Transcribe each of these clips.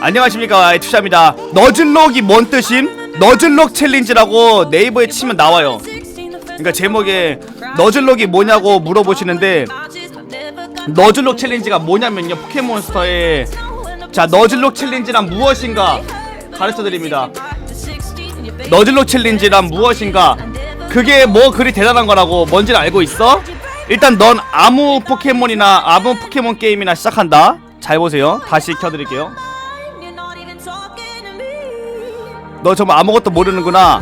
안녕하십니까 투샤입니다. 너즐록이 뭔 뜻임? 너즐록 챌린지라고 네이버에 치면 나와요. 그러니까 제목에 너즐록이 뭐냐고 물어보시는데 너즐록 챌린지가 뭐냐면요 포켓몬스터에 자 너즐록 챌린지란 무엇인가 가르쳐드립니다. 너즐록 챌린지란 무엇인가? 그게 뭐 그리 대단한 거라고 뭔지는 알고 있어? 일단 넌 아무 포켓몬이나 아무 포켓몬 게임이나 시작한다. 잘 보세요. 다시 켜드릴게요 너 정말 아무것도 모르는구나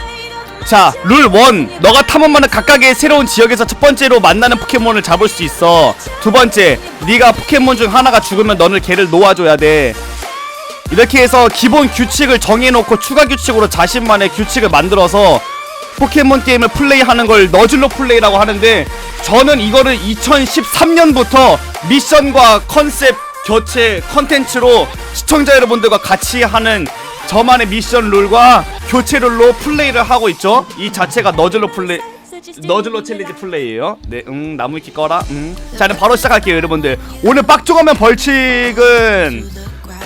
자, 룰 1. 너가 탐험하는 각각의 새로운 지역에서 첫 번째로 만나는 포켓몬을 잡을 수 있어. 두 번째, 네가 포켓몬 중 하나가 죽으면 너는 걔를 놓아줘야 돼. 이렇게 해서 기본 규칙을 정해놓고 추가 규칙으로 자신만의 규칙을 만들어서 포켓몬 게임을 플레이하는 걸 너즐로 플레이라고 하는데 저는 이거를 2013년부터 미션과 컨셉 교체 컨텐츠로 시청자 여러분들과 같이 하는 저만의 미션 룰과 교체 룰로 플레이를 하고 있죠. 이 자체가 너즐로 플레이 너즐로 챌린지 플레이예요. 네, 응 나무 위키 꺼라. 응. 자, 그럼 바로 시작할게요, 여러분들. 오늘 빡종하면 벌칙은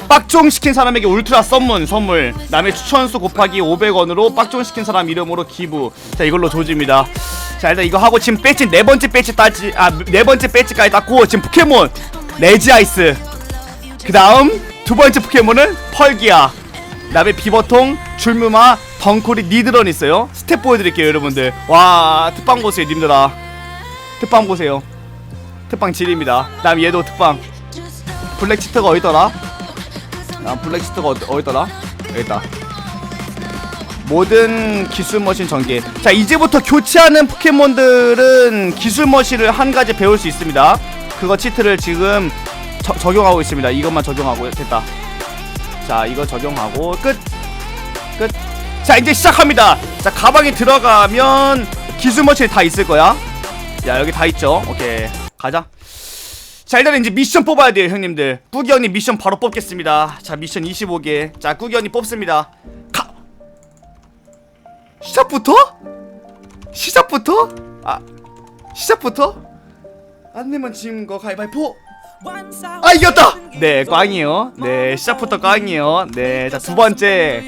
빡종 시킨 사람에게 울트라 썸문 선물. 남의 추천수 곱하기 500원으로 빡종 시킨 사람 이름으로 기부. 자, 이걸로 조집니다. 자, 일단 이거 하고 지금 배지 네 번째 배지 따지 아, 네 번째 배지까지 땄고 지금 포켓몬 레지 아이스. 그 다음 두 번째 포켓몬은 펄기아. 그다음에 비버통, 줄무마, 덩쿨이 니드런 있어요. 스텝 보여드릴게요, 여러분들. 와, 특방 보세요, 님들아. 특방 보세요. 특방 질입니다. 그다음 얘도 특방. 블랙 치트가 어디더라? 아, 블랙 치트가 어디, 어디 더라? 여기 있다. 모든 기술 머신 전개. 자, 이제부터 교체하는 포켓몬들은 기술 머신을 한 가지 배울 수 있습니다. 그거 치트를 지금 저- 적용하고 있습니다. 이것만 적용하고 됐다. 자, 이거 적용하고 끝. 끝. 자, 이제 시작합니다. 자, 가방에 들어가면 기술 머신이 다 있을 거야. 야, 여기 다 있죠. 오케이. 가자. 자 일단 이제 미션 뽑아야 돼요 형님들 꾸기 형님 미션 바로 뽑겠습니다 자 미션 25개 자 꾸기 형님 뽑습니다 가 시작부터? 시작부터? 아 시작부터? 안 내면 지는 거 가위바위보 아 이겼다! 네 꽝이에요 네 시작부터 꽝이에요 네자 두번째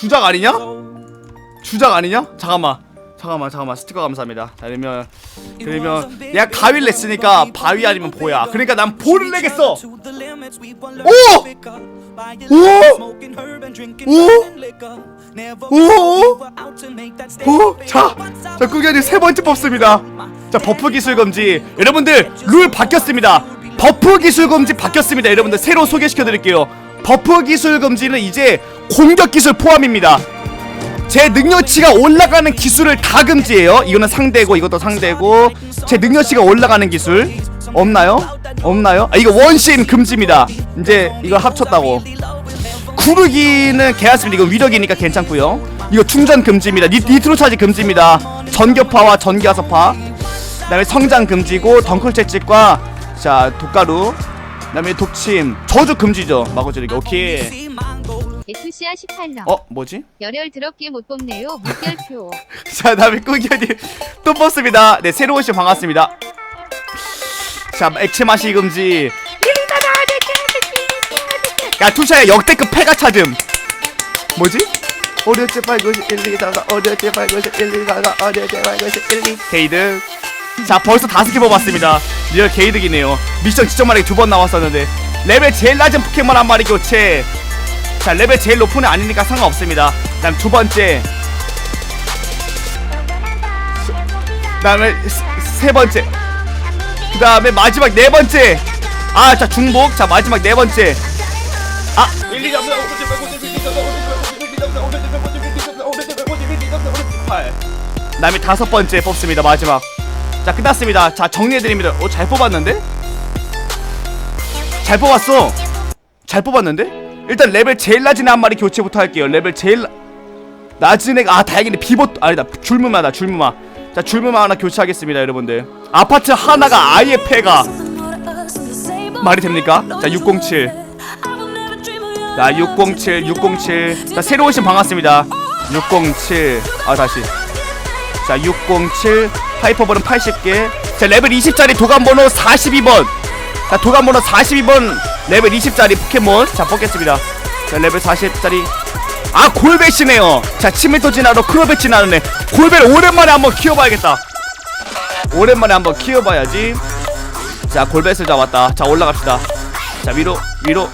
주작 아니냐? 주작 아니냐? 잠깐만 잠깐만 잠깐만 스티커 감사합니다 자 그러면 그러면 내가 가위를 냈으니까 바위 아니면 보야 그러니까 난 보를 내겠어 오! 오! 오! 오! 자! 자 꾸준히 세 번째 뽑습니다 자 버프 기술 금지 여러분들 룰 바뀌었습니다 버프 기술 금지 바뀌었습니다 여러분들 새로 소개시켜 드릴게요 버프 기술 금지는 이제 공격 기술 포함입니다 제 능력치가 올라가는 기술을 다 금지해요. 이거는 상대고 이것도 상대고 제 능력치가 올라가는 기술 없나요? 없나요? 아 이거 원신 금지입니다. 이제 이거 합쳤다고. 구르기는 개았습니다. 이거 위력이니까 괜찮고요. 이거 충전 금지입니다. 니, 니트로 차지 금지입니다. 전격파와 전기화석파. 그다음에 성장 금지고 덩클 채찍과 자 독가루. 그다음에 독침 저주 금지죠. 마구 지르기 오케이. 에투시아 18럼 어 뭐지? 열혈 더럽게 못 뽑네요 물결표 자 다음에 꾸기언니 또 뽑습니다 네 새로운 씨 반갑습니다 자 액체 마시 금지 야 투샤야 역대급 패가 찾음 뭐지? 어렸지 빨고시 1, 2, 4가 어렸지 빨고시 1, 2, 4가 어렸지 빨고시 1, 2 게이득 자 벌써 다섯 개 뽑았습니다 리얼 게이득이네요 미션 지점 만에 두번 나왔었는데 레벨 제일 낮은 포켓몬 한 마리 교체 자 레벨 제일 높은 애 아니니까 상관없습니다 다음 두 번째 그 다음에 세 번째 그 다음에 마지막 네 번째 아 자 중복 자 마지막 네 번째 아그 다음에 다섯 번째 뽑습니다 마지막 자 끝났습니다 자 정리해드립니다 어 잘 뽑았는데? 잘 뽑았어 잘 뽑았는데? 일단 레벨 제일 낮은 애한 마리 교체부터 할게요 레벨 제일 나- 낮은 애가 아 다행이네 비보 아니다 줄무마다 줄무마 자 줄무마 하나 교체하겠습니다 여러분들 아파트 하나가 아예 폐가 말이 됩니까? 자 607. 자 607 607. 자 새로 오신 반갑습니다. 607. 아 다시. 자 607 하이퍼볼은 80개. 자 레벨 20짜리 도감 번호 42번. 자 도감 번호 42번 레벨 20짜리 포켓몬. 자 뽑겠습니다. 자 레벨 40짜리. 아 골배시네요. 자 치메토 진화로 크로베 진화하네 골배를 오랜만에 한번 키워봐야겠다. 오랜만에 한번 키워봐야지. 자 골뱃을 잡았다. 자 올라갑시다. 자 위로 위로.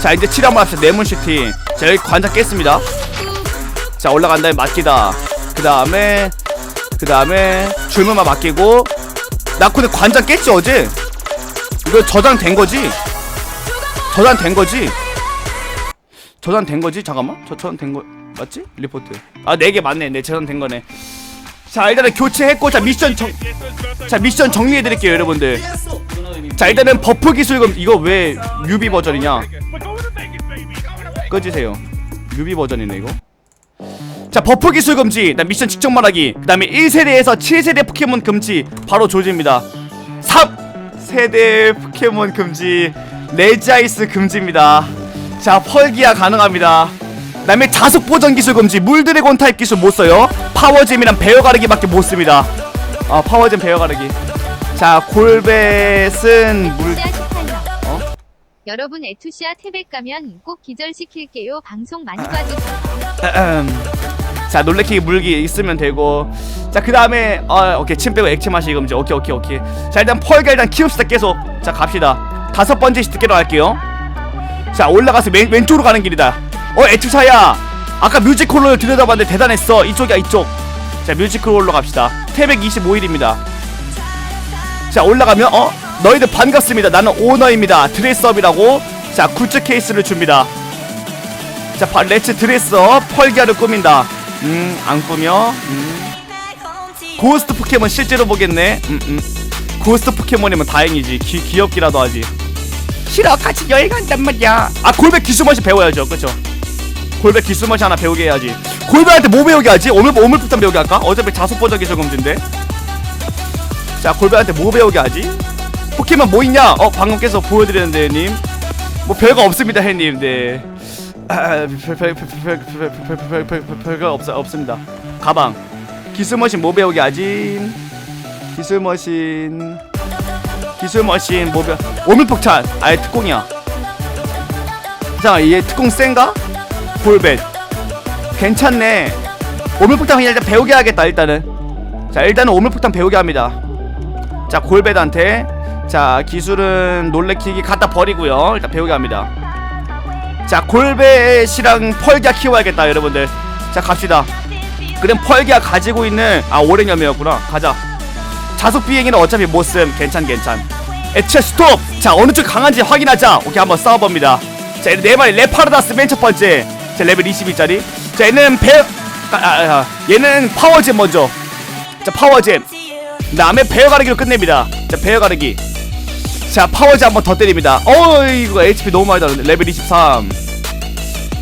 자 이제 치료 한번 합시다. 네몬시티. 자 여기 관장 깼습니다. 자 올라간 다음에 맡기다. 그 다음에 그 다음에 줄무만 맡기고 나 근데 관장 깼지 어제? 이거 저장된 거지? 저장된 거지? 저장된 거지? 잠깐만. 저 저장된 거 맞지? 리포트. 아 네 개 맞네. 네 저장된 거네. 자 일단은 교체했고 자 미션 정자 미션 정리해 드릴게요 여러분들. 자 일단은 버프 기술금 이거 왜 뮤비 버전이냐? 꺼지세요. 뮤비 버전이네 이거 자 버프 기술 금지. 나 미션 직접 말하기. 그 다음에 1세대에서 7세대 포켓몬 금지. 바로 조지입니다. 3세대 포켓몬 금지. 레지아이스 금지입니다. 자 펄기아 가능합니다. 그 다음에 자속 보정 기술 금지. 물드래곤 타입 기술 못 써요. 파워잼이랑 베어 가르기밖에 못 씁니다. 아 파워잼 베어 가르기. 자 골벳은 물 에투시아 18명. 어? 여러분 에투시아 태백 가면 꼭 기절시킬게요. 방송 많이 봐주세요. 자 놀래키기 물기 있으면 되고. 자 그 다음에 어 오케이. 침 빼고 액체 마시기 금지 오케이 오케이 오케이. 자 일단 펄가 일단 키웁시다 계속. 자 갑시다. 다섯 번째 시트게로 갈게요. 자 올라가서 왼, 왼쪽으로 가는 길이다. 어 에투사야. 아까 뮤지컬로 들여다봤는데 대단했어. 이쪽이야 이쪽. 자 뮤지컬로 갑시다. 태백 25일입니다. 자 올라가면 어? 너희들 반갑습니다. 나는 오너입니다. 드레스업이라고. 자 굿즈 케이스를 줍니다. 자, 바, 레츠 드레서 펄기아를 꾸민다. 음, 안 꾸며. 음. 고스트 포켓몬 실제로 보겠네. 음, 음. 고스트 포켓몬이면 다행이지. 귀, 귀엽기라도 하지. 싫어, 같이 여행 간단 말이야. 아, 골백 기술맛이 배워야죠. 그쵸? 골백 기술맛이 하나 배우게 해야지. 골백한테 뭐 배우게 하지? 오물, 오물폭탄 배우게 할까? 어차피 기술 검진데. 자, 골백한테 뭐 배우게 하지? 포켓몬 뭐 있냐? 어, 방금 깨서 보여드렸는데, 님. 뭐 별거 없습니다, 해님. 네. 별거 없어 없습니다. 가방. 기술머신 뭐 배우게 하지? 기술머신. 기술머신 뭐 배우? 오밀폭탄. 아예 특공이야. 자, 얘 특공 센가? 볼벳. 괜찮네. 오밀폭탄 그냥 일단 배우게 하겠다 일단은. 자, 일단은 오밀폭탄 배우게 합니다. 자, 골벳한테 자 기술은 놀래키기 갖다 버리고요 일단 배우게 합니다 자 골벳이랑 펄기아 키워야겠다 여러분들. 자 갑시다. 그럼 펄기아 가지고 있는 아 오랭염이었구나. 가자. 자속 비행기는 어차피 못씀 괜찮 괜찮. 에체 스톱! 자 어느 쪽 강한지 확인하자. 오케이 한번 싸워봅니다. 자 얘는 네 마리 레파르다스 맨 첫 번째. 자 레벨 22짜리. 자 얘는 배 아, 아, 아, 얘는 파워잼 먼저. 자 파워잼. 다음에 베어 가르기로 끝냅니다. 자 베어 가르기 자 파워즈 한번 더 때립니다. 어 이거 HP 너무 많이 다른데 레벨 23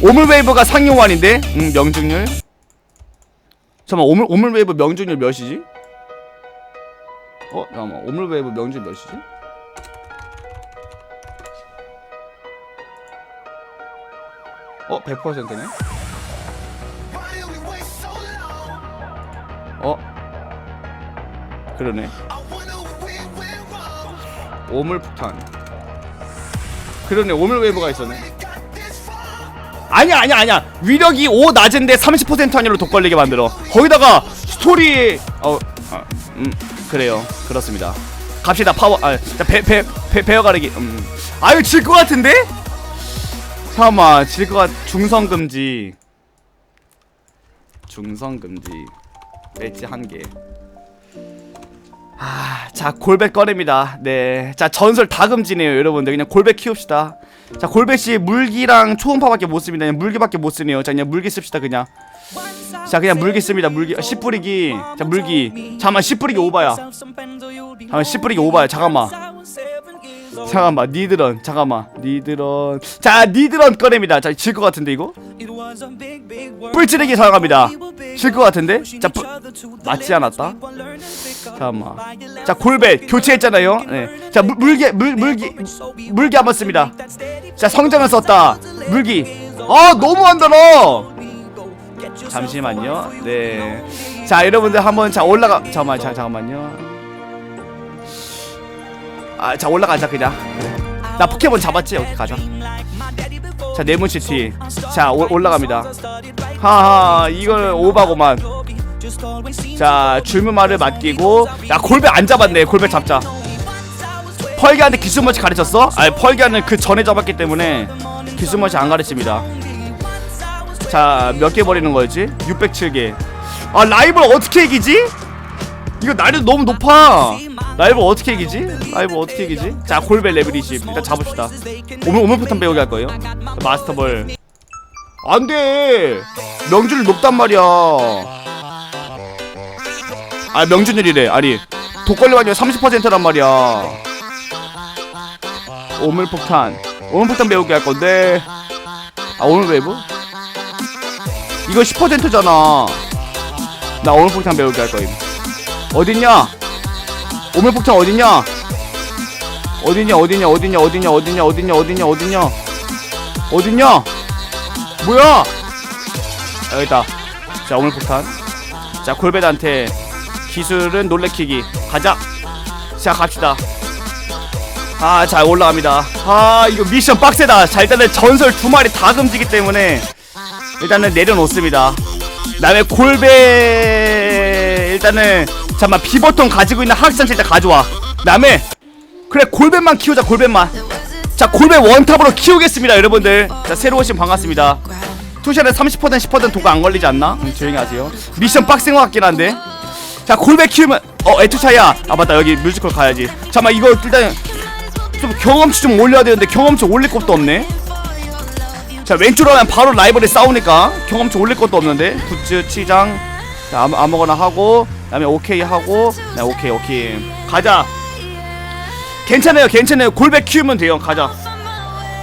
오물웨이브가 상용환인데? 음 명중률. 잠깐만 오물, 오물웨이브 명중률 몇이지? 어 잠깐만 오물웨이브 명중률 몇이지? 어 100%네? 어? 그러네 오물폭탄. 그러네 오물웨이브가 있었네. 아니야 아니야 아니야. 위력이 5 낮은데 30% 확률로 독 걸리게 만들어. 거기다가 스토리 어, 아, 음 그래요. 그렇습니다. 갑시다 파워 아배배배 베어 가르기. 음. 아유 질 것 같은데? 잠깐만 질것 같 중성 금지. 중성 금지. 엣지 한개 아, 자 골백 꺼냅니다. 네, 자 전설 다 금지네요, 여러분들. 그냥 골백 키웁시다. 자 골백씨 물기랑 초음파밖에 못 씁니다. 그냥 물기밖에 못 쓰네요. 자 그냥 물기 씁시다 그냥. 자 그냥 물기 씁니다. 물기 아, 씨 뿌리기. 자 물기. 잠깐만 씨 뿌리기 오바야. 잠깐만 씨 뿌리기 오바야. 잠깐만. 잠깐만 니드런. 잠깐만 니드런. 자 니드런 꺼냅니다. 자 질 것 같은데 이거? 뿔찌르기 사용합니다. 질 것 같은데? 자 뿔- 맞지 않았다. 잠깐만. 자 골배 교체했잖아요. 네. 자 물, 물기 물 물기 물기 한번 씁니다. 자 성장을 썼다. 물기. 아 너무한다 너. 잠시만요. 네. 자 여러분들 한번 자 올라가. 잠깐만 자 잠깐만요. 아 자 올라가자 그냥. 나 포켓몬 잡았지? 여기 가자 자 네몬시티 자 올, 올라갑니다 하하 이걸 오바고만 자 줄무말을 맡기고. 야 골배 안 잡았네. 골배 잡자. 펄기한테 기술머치 가르쳤어? 아니 펄기한은 그 전에 잡았기 때문에 기술머치 안 가르칩니다. 자 몇 개 버리는 거였지? 607개. 아 라이벌 어떻게 이기지? 이거 난이도 너무 높아. 라이벌 어떻게 이기지? 라이벌 어떻게 이기지? 자 골배 레벨 20 일단 잡읍시다. 오물 오물포탄 배우게 할 거예요. 마스터볼. 안돼. 명준이 높단 말이야 아 명준율이래 아니 독걸리 완료 30%란 말이야. 오물폭탄. 오물폭탄 배우게 할 건데. 아 오물 웨이브? 이거 10%잖아. 나 오물폭탄 배우게 할 거임. 어딨냐? 오물폭탄 어딨냐? 어딨냐 어딨냐 어딨냐 어딨냐 어딨냐 어딨냐 어딨냐 어딨냐? 어딨냐? 뭐야? 아, 여기 있다. 자 오물폭탄. 자 골배드한테 기술은 놀래키기. 가자. 자 갑시다. 아자 올라갑니다. 아 이거 미션 빡세다. 자 일단은 전설 두 마리 다 금지기 때문에 일단은 내려놓습니다. 그다음에 골배 일단은 잠깐만 비버통 가지고 있는 학생체 일단 가져와. 그다음에 그래 골배만 키우자 골배만. 자 골배 원탑으로 키우겠습니다 여러분들. 자 새로 오신 반갑습니다. 투샷에 30% 10% 도가 안 걸리지 않나? 음, 조용히 하세요. 미션 빡센 것 같긴 한데 자 골배 키우면 어 에투차야. 아 맞다. 여기 뮤지컬 가야지. 잠깐만 이거 일단 좀 경험치 좀 올려야 되는데 경험치 올릴 것도 없네. 자 왼쪽으로 하면 바로 라이벌이 싸우니까 경험치 올릴 것도 없는데. 굿즈 치장. 자 아무, 아무거나 하고 그다음에 오케이 하고. 네 오케이 오케이. 가자. 괜찮아요 괜찮아요. 골배 키우면 돼요. 가자.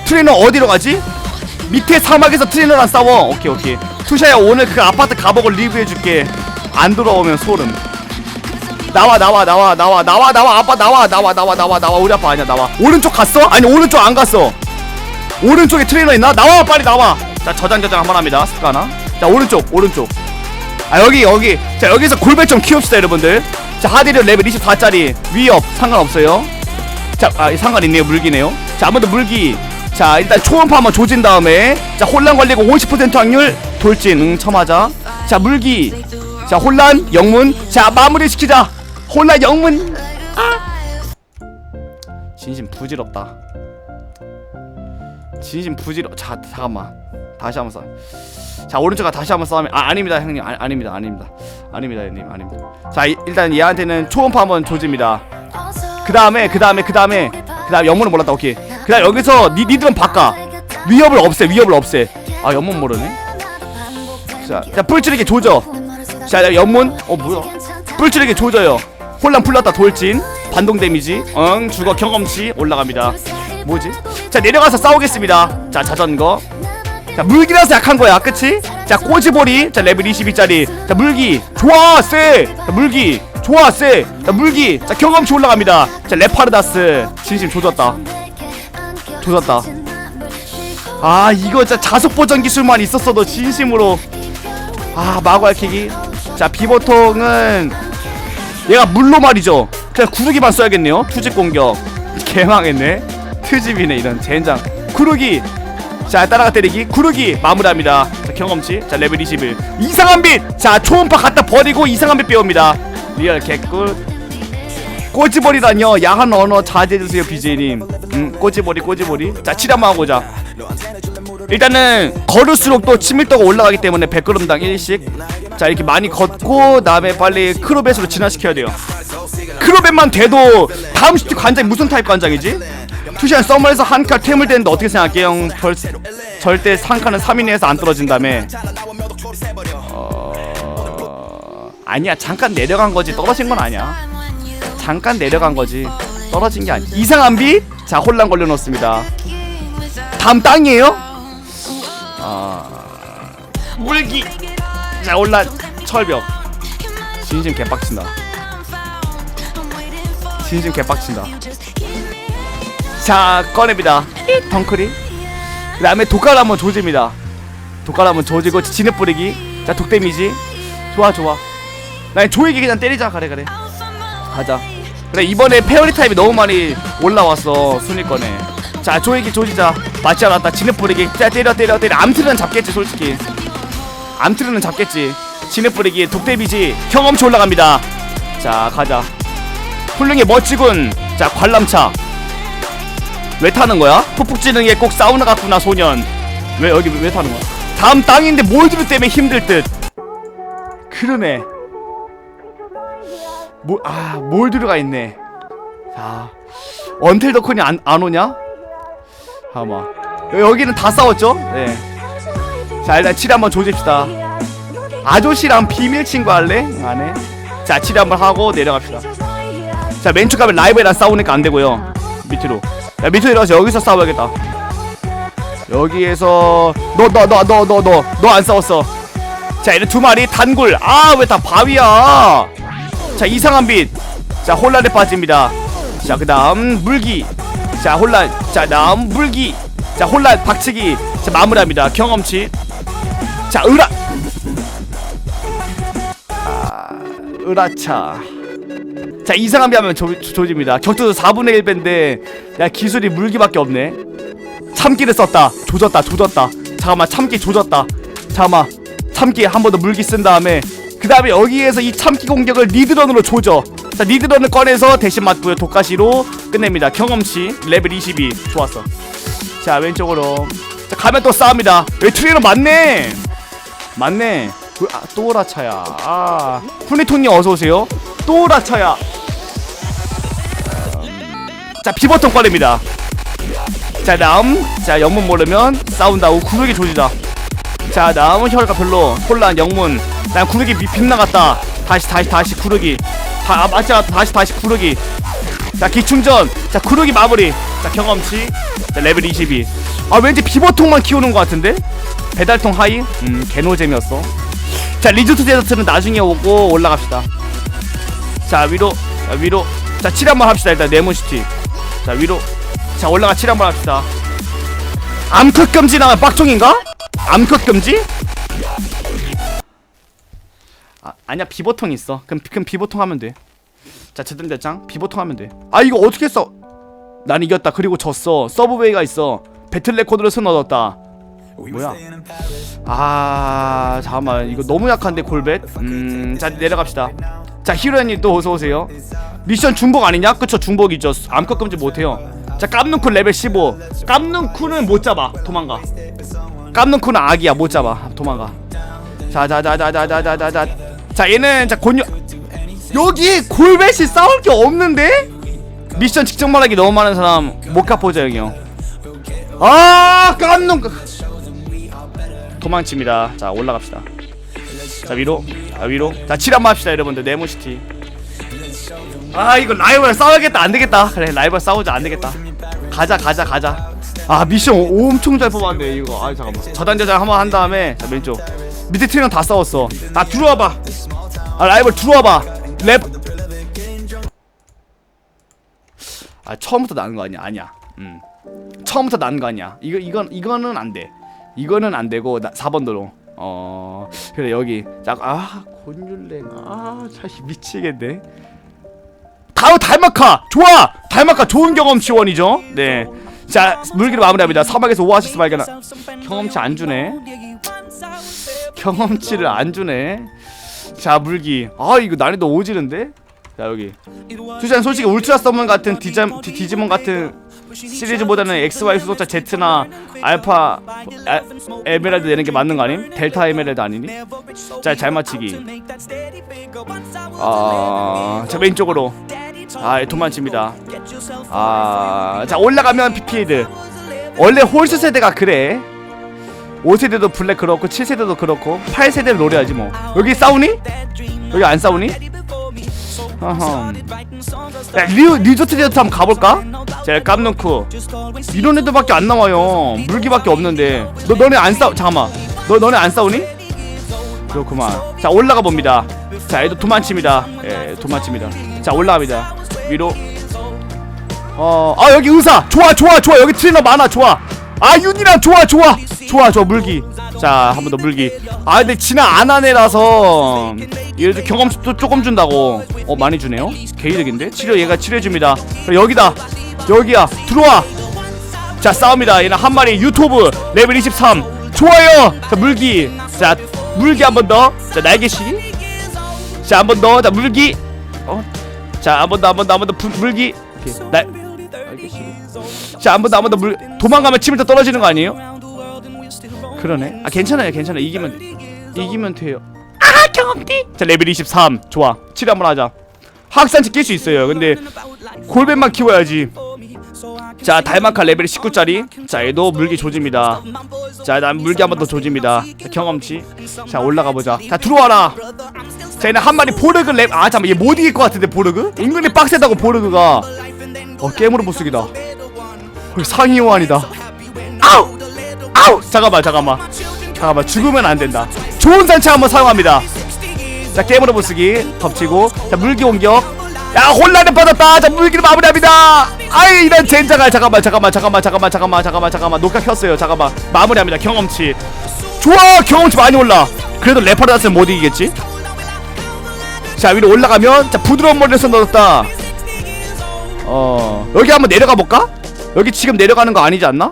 트레이너 어디로 가지? 밑에 사막에서 트레이너랑 싸워. 오케이 오케이. 투샤야 오늘 그 아파트 가복을 리뷰해줄게. 안 돌아오면 소름 나와 나와 나와 나와 나와 나와 아빠 나와 나와 나와 나와 나와. 우리 아빠 아니야 나와. 오른쪽 갔어? 아니 오른쪽 안 갔어. 오른쪽에 트레이너 있나? 나와 빨리 나와. 자 저장 저장 한번 합니다. 스카나. 자 오른쪽 오른쪽. 아 여기 여기. 자 여기서 골배 좀 키웁시다 여러분들. 자 하디르 레벨 24짜리. 위협 상관없어요. 자 아, 상관 있네요. 물기네요. 자 아무도 물기. 자 일단 초음파 한번 조진 다음에. 자 혼란 걸리고 50% 확률 돌진. 응 처맞아 자 물기. 자 혼란 영문. 자 마무리 시키자 혼란 영문. 아! 진심 부질없다. 진심 부질어 자 잠깐만. 다시 한번 싸. 자 오른쪽가 다시 한번 싸우면 아 아닙니다 형님. 아, 아닙니다 아닙니다. 아닙니다 형님. 아닙니다. 자 이- 일단 얘한테는 초음파 한번 조집니다. 그 다음에 그 다음에 그 다음에 그 다음 영문은 몰랐다. 오케이. 그 다음 여기서 니, 니들은 바꿔. 위협을 없애 위협을 없애. 아 영문 모르네. 자, 자 뿔찌르기 조져. 자 영문. 어 뭐야? 뿔찌르기 조져요 혼란 풀렸다 돌진. 반동 데미지 응 죽어 경험치 올라갑니다. 뭐지? 자 내려가서 싸우겠습니다. 자 자전거. 자 물기라서 약한 거야. 그치? 자 꼬지보리. 자 레벨 22짜리. 자 물기. 좋아 쎄 자 물기. 좋아 쎄 자 물기. 자 경험치 올라갑니다. 자 레파르다스. 진심 조졌다. 조졌다. 아 이거 진짜 자석 보정 기술만 있었어도 진심으로. 아 마구 알키기 자 비보통은 얘가 물로 말이죠. 그냥 구르기만 써야겠네요. 투집 공격. 개망했네. 트집이네 이런 젠장. 구르기. 자 따라가 때리기. 구르기. 마무리합니다. 자 경험치. 자 레벨 21 이상한 빛자 초음파 갖다 버리고 이상한 빛 배웁니다. 리얼 개꿀. 꼬지머리라뇨 야한 언어 자제해주세요 BJ님. 음 꼬지머리 꼬지머리. 자 치료만 하고자 일단은 걸을수록 또 친밀도가 올라가기 때문에 100g당 1씩 자 이렇게 많이 걷고 다음에 빨리 크로벳으로 진화시켜야 돼요. 크로벳만 돼도 다음 시티 관장이 무슨 타입 관장이지? 투시안 서머에서 한칸 퇴물되는데 어떻게 생각해 형? 벌, 절대 한 칸은 3인 내에서 안 떨어진다며 어... 아니야. 잠깐 내려간 거지. 떨어진 건 아니야. 잠깐 내려간 거지. 떨어진 게 아니야 이상한 빛? 자 혼란 걸려놓습니다. 다음 땅이에요? 아 물기. 자 올라 철벽. 진심 개빡친다. 진심 개빡친다. 자 꺼냅니다. 덩크리. 그 다음에 독가를 한번 조집니다. 독가를 한번 조지고 진흙 뿌리기. 자 독데미지. 좋아 좋아. 나 조이기 그냥 때리자. 그래 그래. 가자. 그래 이번에 페어리 타입이 너무 많이 올라왔어 순위권에 자 조이기 조지자. 맞지 않았다. 진흙 뿌리기. 자 때려 때려 때려. 암트는 잡겠지 솔직히. 암트는 잡겠지. 진흙 뿌리기 독대비지. 경험치 올라갑니다. 자 가자. 훌륭히 멋지군. 자 관람차. 왜 타는 거야? 푹푹 찌는 게꼭 사우나 같구나 소년. 왜 여기 왜 타는 거야? 다음 땅인데 몰드루 때문에 힘들 듯. 그러네. 뭐, 아, 몰드루가 있네. 자 언텔 더콘이 안, 안 오냐? 잠깐만 여기는 다 싸웠죠? 네. 자 일단 칠리 한번 조집시다. 아저씨랑 비밀 친구 할래? 안해 자 칠리 한번 하고 내려갑시다. 자 맨쪽 가면 라이브랑 싸우니까 안 되고요. 밑으로. 야 밑으로 내려가서 여기서 싸워야겠다. 여기에서 너 너 너 너 너 너 너 안 싸웠어. 자 이제 두 마리 단굴 아 왜 다 바위야? 자 이상한 빛자 혼란에 빠집니다. 자 그 다음 물기 자 혼란. 자 물기. 자 혼란 박치기. 자 마무리합니다. 경험치. 자 으라. 아 으라차. 자 이상한 비 하면 조, 조, 조집니다. 격투도 4분의 1배인데 야 기술이 물기밖에 없네. 참기를 썼다. 조졌다 조졌다. 잠깐만 참기 조졌다. 잠깐만 참기 한 번 더 물기 쓴 다음에 그 다음에 여기에서 이 참기 공격을 리드런으로 조져 자 리드런을 꺼내서 대신 맞고요. 독가시로 끝냅니다. 경험치 레벨 22 좋았어. 자 왼쪽으로. 자 가면 또 싸웁니다. 왜 트레이너 맞네? 맞네. 그, 아, 또라차야. 아 푸니톤님 어서오세요. 또라차야. 자 피버ton 꺼냅니다. 자 다음. 자 영문 모르면 싸운다고 구르기 조지다. 자 다음은 혈과 별로. 혼란 영문 난 구르기 비- 빗나갔다. 다시 다시 다시 구르기. 다 아, 않았다 다시 다시 구르기. 자 기충전. 자 구르기 마무리. 자 경험치. 자 레벨 22 아 왠지 비버통만 키우는 것 같은데? 배달통 하이? 음 개노잼이었어. 자 리조트 데저트는 나중에 오고 올라갑시다. 자 위로. 자, 위로. 자 칠 한번 합시다 일단. 네모시티. 자 위로. 자 올라가 칠 한번 합시다. 암컷 금지 나면 빡종인가? 암컷 금지? 아 아니야 비보통 있어. 그럼 그럼 비보통 하면 돼자 제든 대장 비보통 하면 돼아 이거 어떻게 써? 난 이겼다. 그리고 졌어. 서브웨이가 있어. 배틀 레코드를 손 얻었다. 뭐야? 아 잠깐만. 이거 너무 약한데 골벳? 음자 내려갑시다. 자 히로연님 또 어서오세요. 미션 중복 아니냐? 그쵸 중복이죠. 암컷 금지 못해요. 자 깜눈쿤 레벨 15 깜눈쿤은 못 잡아. 도망가. 깜눈쿤은 악이야. 못 잡아. 도망가. 자자자자자자자자 자 얘는 자 곤유 여기 골벳이 싸울 게 없는데? 미션 직접 말하기 너무 많은 사람 모카 보자 형이 형아 깜눈 도망칩니다. 자 올라갑시다. 자 위로. 자 위로. 자 칠한번 합시다 여러분들. 네모시티. 아 이거 라이벌 싸워야겠다. 안되겠다. 그래 라이벌 싸우자. 안되겠다. 가자 가자 가자. 아 미션 오- 엄청 잘 뽑았네 이거. 아 잠깐만. 저단 저장 한번 한 다음에 자 왼쪽 밑에 트레이너 다 싸웠어. 아 들어와봐. 아 라이벌 들어와봐. 랩. 아 처음부터 나는 거 아니야. 아니야. 음. 처음부터 나는 거 아니야. 이거 이건 이거는 안돼. 이거는 안 되고 나 4번도로. 어 그래 여기. 짝아 곤율랭. 아 사실 미치겠네. 다우 달마카! 좋아! 달마카 좋은 경험 지원이죠? 네자 물기로 마무리합니다. 사막에서 오아시스 발견한 경험치 안 주네 경험치를 안 주네. 자 물기. 아 이거 난이도 오지는데? 자 여기. 투자는 솔직히 울트라 서먼 같은 디자, 디, 디지몬 같은 시리즈보다는 XY 수소자 Z나 알파 아, 에메랄드 내는 게 맞는 거 아님? 델타 에메랄드 아니니? 자 잘 맞히기. 아자 왼쪽으로. 아 도망칩니다. 아자 올라가면 PP드. 원래 홀스 세대가 그래 5세대도 블랙 그렇고 7세대도 그렇고 8세대를 노려야지 뭐. 여기 싸우니? 여기 안 싸우니? 어허. 야 리, 리조트 데이트 한번 가볼까? 자 깜놓고 이런 애들밖에 안 나와요. 물기밖에 없는데. 너 너네 안 싸우 잠깐만. 너 너네 안 싸우니? 그렇구만. 자 올라가 봅니다. 자 얘도 도망칩니다. 예 도망칩니다. 자 올라갑니다. 위로. 어아 여기 의사. 좋아 좋아 좋아. 여기 트레이너 많아. 좋아. 아 윤이랑 좋아 좋아 좋아 좋아 물기. 자 한 번 더 물기. 아 근데 지나 안한 애라서 얘도 경험치도 조금 준다고. 어 많이 주네요. 개이득인데? 치료 얘가 치료해줍니다. 여기다. 여기야. 들어와. 자 싸웁니다. 얘는 한 마리 유튜브 레벨 23 좋아요. 자 물기. 자 물기 한 번 더 자 날개시기 자한 번 더 자 물기. 어자 한 번 더 한 번 더 한 번 더. 물기. 오케이. 날 날개시기 자한 번 더 한 번 더 물 도망가면 치면 더 떨어지는 거 아니에요? 그러네. 아 괜찮아요 괜찮아 이기면 이기면 돼요. 아 경험띠 자 레벨 23 좋아. 7 한번 하자. 학산치 낄 수 있어요. 근데 골벤만 키워야지. 자 달마카 레벨 19짜리. 자 얘도 물기 조집니다. 자 난 물기 한 번 더 조집니다. 자, 경험치. 자 올라가 보자. 자 들어와라. 자 얘는 한 마리 보르그 랩아 잠깐 얘못 이길 것 같은데 보르그? 은근히 빡세다고 보르그가. 어 깨물어 보쓰기다. 어, 상위 호환이다. 아우 아우 잠깐만 잠깐만. 잠깐만 죽으면 안 된다. 좋은 산책 한번 사용합니다. 자 깨물어 보쓰기 덮치고. 자 물기 공격. 야 혼란을 받았다. 자 물기를 마무리합니다. 아이 이런 젠장아. 잠깐만 잠깐만 잠깐만 잠깐만 잠깐만 잠깐만 잠깐만. 녹화 켰어요. 잠깐만. 마무리합니다. 경험치. 좋아! 경험치 많이 올라. 그래도 레퍼런스는 못 이기겠지? 자 위로 올라가면 자 부드러운 머리에서 넣었다. 어 여기 한번 내려가 볼까? 여기 지금 내려가는 거 아니지 않나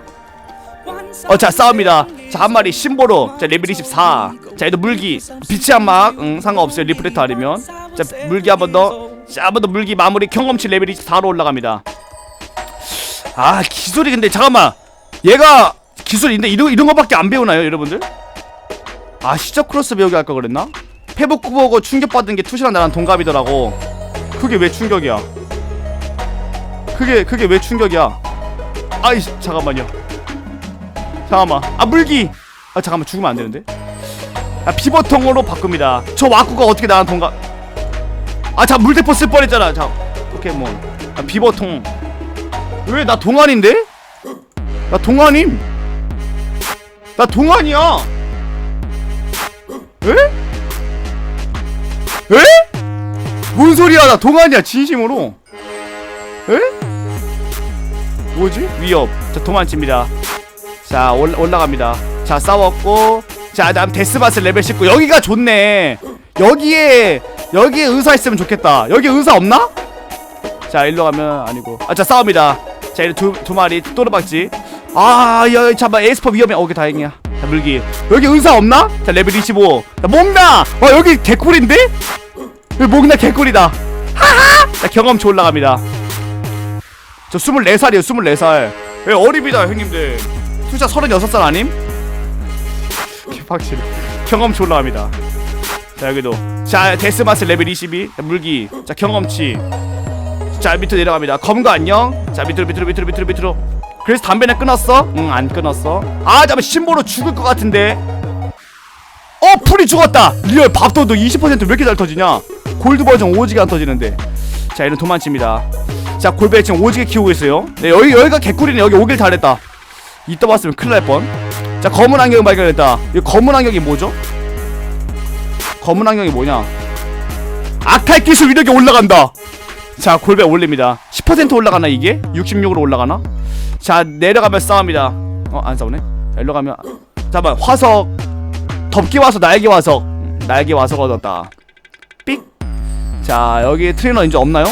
어 자 싸웁니다. 자 한 마리 심보로. 자 레벨 24자 얘도 물기. 빛의 한막. 응 상관없어요. 리프레터 아니면. 자 물기 한 번 더자 한 번 더 물기 마무리. 경험치 레벨 24로 올라갑니다. 아 기술이 근데 잠깐만. 얘가 기술인데 이런 이런 거밖에 안 배우나요 여러분들? 아 시적 크로스 배우기 할까 그랬나? 페북 보고 충격받은 게 투시랑 나랑 동갑이더라고. 그게 왜 충격이야? 그게 그게 왜 충격이야? 아이 잠깐만요 잠깐만. 아 물기. 아 잠깐만. 죽으면 안 되는데? 아 비버통으로 바꿉니다. 저 와꾸가 어떻게 나랑 동갑 아자 물대포 쓸 뻔했잖아. 자 포켓몬 아 비버통. 왜? 나 동안인데? 나 동안임? 나 동안이야. 에? 에? 뭔 소리야? 나 동안이야 진심으로. 에? 뭐지? 위협. 자 도망칩니다 자 올, 올라갑니다. 자 싸웠고 자 다음 데스바스 레벨 19 여기가 좋네. 여기에 여기에 의사 있으면 좋겠다. 여기 의사 없나? 자 일로 가면 아니고. 아 자 싸웁니다. 자 이제 두, 두 마리 또르박지. 아 야 잠깐 에스퍼 위험해. 오케이 다행이야. 자 물기. 여기 의사 없나? 자 레벨 25자 목나! 와 여기 개꿀인데? 여기 목나 개꿀이다. 하하! 자 경험치 올라갑니다. 저 24살이에요 24살. 왜 어립니다 형님들 숫자 36살 아님? 개빡치네. 경험치 올라갑니다. 자 여기도. 자 데스마스 레벨 22 자, 물기. 자 경험치. 자 밑으로 내려갑니다. 검거 안녕. 자 밑으로 밑으로 밑으로 밑으로 밑으로. 그래서 담배는 끊었어? 응안 끊었어. 아 잠깐 심보로 죽을 것 같은데. 어 풀이 죽었다. 리얼 밥도도 20%왜 이렇게 잘 터지냐? 골드 버전 오지게 안 터지는데. 자 얘는 도망칩니다. 자 골배 지금 오지게 키우고 있어요. 네 여기 여기가 개꿀이네. 여기 오길 잘했다 이따 봤으면 큰일 날 뻔 자 검은 안경 발견했다. 이 검은 안경이 뭐죠? 검은 안경이 뭐냐? 악탈 기술 위력이 올라간다. 자 골배 올립니다. 10% 올라가나 이게? 66으로 올라가나? 자 내려가면 싸웁니다. 어 안 싸우네? 자, 일로 가면 잠깐만 화석. 덮개 와서 날개 음, 날개 화석 얻었다. 삑 자 여기 트레이너 이제 없나요?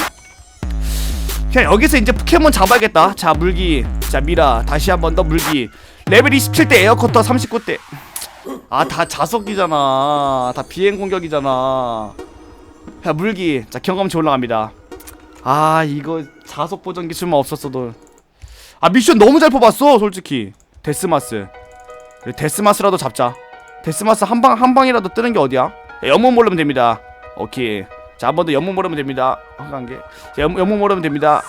그냥 여기서 이제 포켓몬 잡아야겠다. 자 물기. 자 미라. 다시 한 번 더 물기. 레벨 27대 에어커터 39대. 아 다 자석이잖아. 다 비행 공격이잖아. 야 물기. 자 경험치 올라갑니다. 아 이거 자석 보정 기 술만 없었어도. 아 미션 너무 잘 뽑았어 솔직히. 데스마스. 데스마스라도 잡자. 데스마스 한 방 한 방이라도 뜨는 게 어디야? 야, 연문 모르면 됩니다. 오케이 자 한 번 더 연문 모르면 됩니다. 자, 연, 연문 모르면 됩니다.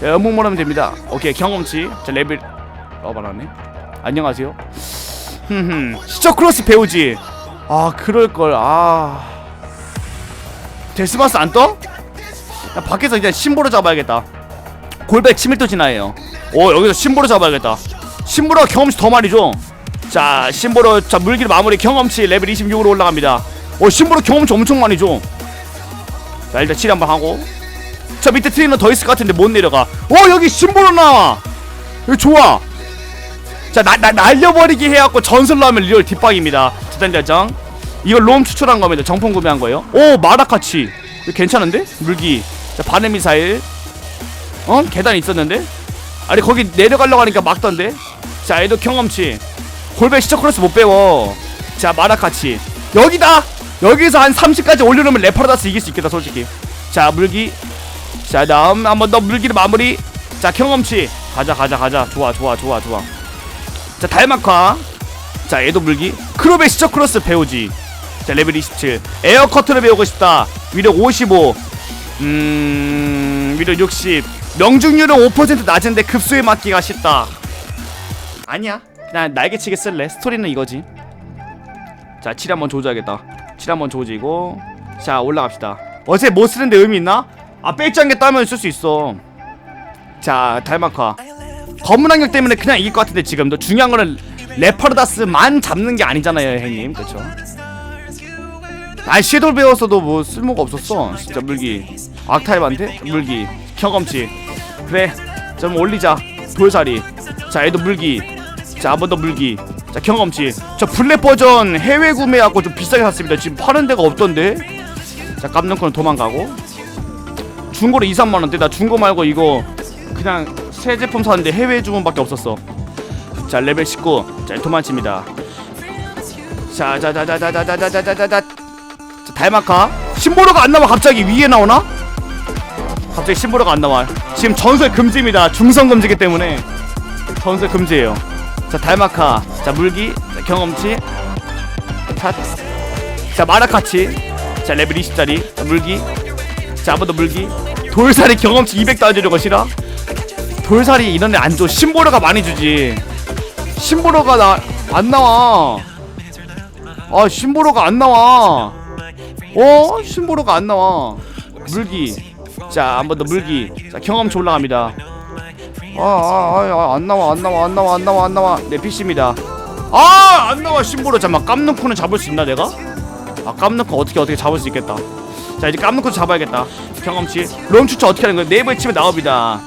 자, 연문 모르면 됩니다. 오케이 경험치. 자 레벨. 어 말하네. 안녕하세요. 흠흠. 시저 크로스 배우지. 아 그럴걸. 아. 데스마스 안 떠? 야, 밖에서 그냥 심보로 잡아야겠다. 골백 치밀도 진화해요. 오 여기서 심보로 잡아야겠다. 심보로 경험치 더 많이 줘 자 심보로. 자 물길 마무리. 경험치 레벨 26으로 올라갑니다. 오 심보로 경험치 엄청 많이 줘 자 일단 칠 한번 하고. 저 밑에 트레이너 더 있을 것 같은데 못 내려가. 오 여기 심보로 나와. 여기 좋아. 자 나, 나, 날려버리기 해갖고 전설로 하면 리얼 뒷방입니다. 재단결정. 이거 롬 추출한 겁니다. 정품 구매한 거예요. 오 마라카치. 괜찮은데? 물기. 자 바네미사일. 어? 계단 있었는데? 아니 거기 내려가려고 하니까 막던데? 자 얘도 경험치. 골백 시적 크로스 못 배워. 자 마라카치. 여기다 여기서 한 30까지 올려놓으면 레파르다스 이길 수 있겠다 솔직히. 자 물기. 자 다음 한 번 더 물기를 마무리. 자 경험치. 가자 가자 가자. 좋아 좋아 좋아 좋아. 자 달막화. 자 얘도 물기. 크롭의 시적 크로스 배우지. 자 레벨 27 에어 커트를 배우고 싶다. 위력 55음 위력 60 명중률은 5% 낮은데 급수에 맞기가 쉽다. 아니야. 그냥 날개치기 쓸래? 스토리는 이거지. 자7 한번 조져야겠다 7 한번 조지고 자 올라갑시다. 어제 못 쓰는데 의미 있나? 아 빼짱게 따면 쓸 수 있어. 자 달막화 검은 악력 때문에 그냥 이길 것 같은데 지금도 중요한 거는 레퍼르다스만 잡는 게 아니잖아요 형님. 그쵸 아 섀도우 배웠어도 뭐 쓸모가 없었어. 진짜 물기. 악타입한테? 물기. 경험치. 그래 좀 올리자. 돌살이 자 얘도 물기 자 한 번 더 물기 자 경험치 저 블랙 버전 해외 구매하고 좀 비싸게 샀습니다 지금 파는 데가 없던데 자 깜놓고는 도망가고 중고로 2, 3만원대 나 중고 말고 이거 그냥 새 제품 샀는데 해외 주문밖에 없었어 자 레벨 19자 도망칩니다 자자자자자자자자자자자 자, 달마카 심보로가 안 나와 갑자기 위에 나오나? 갑자기 심보로가 안 나와 지금 전설 금지입니다 중성 금지기 때문에 전설 금지예요 자 달마카. 자 물기 자, 경험치. 탓. 자 마라카치. 자 레벨 20짜리. 자, 물기. 자 한 번 더 물기. 돌살이 경험치 200 따주려고 싫어? 돌살이 이런 애안 줘 심보로가 많이 주지. 심보로가 나 안 나와. 아 심보로가 안 나와. 어? 심보로가 안 나와. 물기. 자 한 번 더 물기. 자 경험치 올라갑니다 아아안 나와 안 나와 안 나와 안 나와 안 나와. 내 PC입니다. 아 안 나와 심보로. 잠만 깜놓고는 잡을 수 있나 내가? 아 깜놓고 어떻게 어떻게 잡을 수 있겠다. 자 이제 깜놓고 잡아야겠다. 경험치 롬 추천 어떻게 하는 거야 네이버에 치면 나옵니다.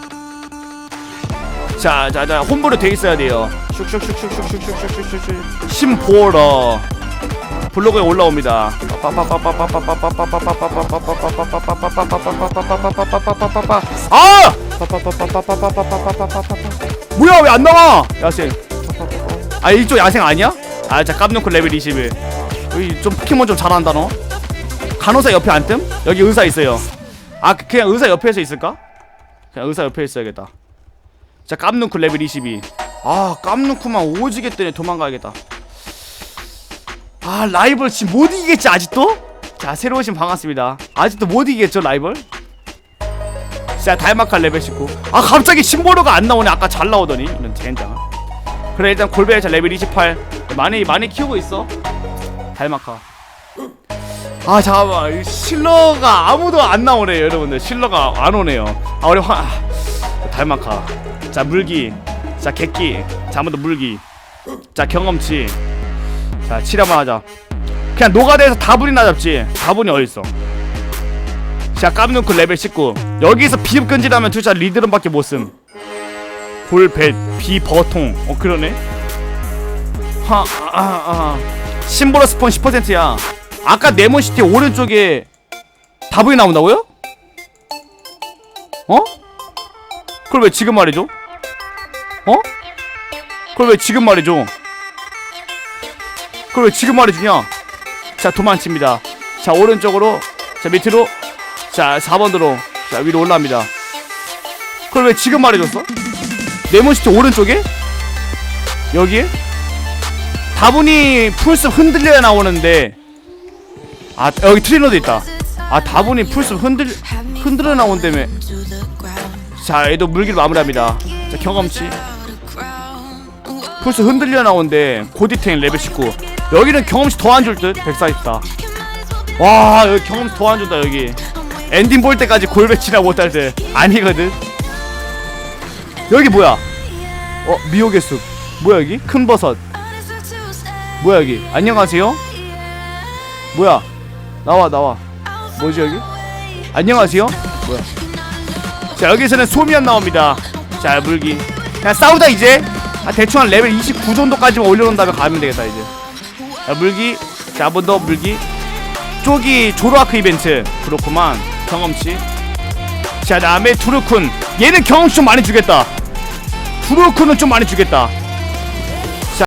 자자자 홈보로 돼 있어야 돼요. 슉슉슉슉슉슉슉슉슉슉. 심보러. 블로그에 올라옵니다. 아! 뭐야 왜 안 나와? 야생. 아 이쪽 야생 아니야? 아, 자 깜놓고 레벨 21. 여기 좀 포켓몬 좀 잘한다 너. 간호사 옆에 안 뜸? 여기 의사 있어요. 아 그냥 의사 옆에서 있을까? 그냥 의사 옆에 있어야겠다. 자 깜놓고 레벨 22. 아 깜놓고만 오지게 뜨네 도망가야겠다. 아 라이벌 지금 못 이기겠지 아직도? 자 새로 오신 반갑습니다 아직도 못 이기겠죠 라이벌? 자 달마칼 레벨 19 아 갑자기 심보로가 안 나오네. 아까 잘 나오더니. 이런 젠장. 그래 일단 골베 자 레벨 28 많이 많이 키우고 있어. 달마카 아 잠깐만. 이 실러가 아무도 안 나오네요 여러분들. 실러가 안 오네요. 아 우리 화 달마카 자 물기. 자 객기. 자더 물기. 자 경험치. 자, 7 한번 하자. 그냥 노가다에서 다분이나 잡지. 다분이 어딨어? 자, 깜놓고 레벨 19. 여기서 비흡근질하면 투자 리드런밖에 못 씀. 볼벳, 비버통. 어, 그러네. 하, 아, 아. 심보로 스폰 10%야. 아까 네모시티 오른쪽에 다분이 나온다고요? 어? 그걸 왜 지금 말해줘? 어? 그걸 왜 지금 말해줘? 그걸 왜 지금 말해주냐? 자 도망칩니다. 자 오른쪽으로 자 밑으로 자 4번으로 자 위로 올라갑니다. 그걸 왜 지금 말해줬어? 네모시티 오른쪽에? 여기에? 다분히 풀숲 흔들려야 나오는데 아 여기 트리너도 있다. 아 다분히 풀숲 흔들 흔들어 나온다며. 자 얘도 물기를 마무리합니다. 자 경험치 풀숲 흔들려 나온데 고디탱 레벨 19 여기는 경험치 더 안 줄 듯? 144. 와, 여기 경험치 더 안 준다, 여기. 엔딩 볼 때까지 골배치나 못할 때. 아니거든. 여기 뭐야? 어, 미역의 숲. 뭐야, 여기? 큰 버섯. 뭐야, 여기? 안녕하세요? 뭐야? 나와, 나와. 뭐지, 여기? 안녕하세요? 뭐야? 자, 여기서는 소미안 나옵니다. 자, 물기. 그냥 싸우자, 이제. 아, 대충 한 레벨 29 정도까지만 올려놓은 다음에 가면 되겠다, 이제. 자, 물기 자 한 번 더 물기 쪽이 조로아크 이벤트 그렇구만 경험치. 자 다음에 두루쿤. 얘는 경험치 좀 많이 주겠다. 후르쿠는 좀 많이 주겠다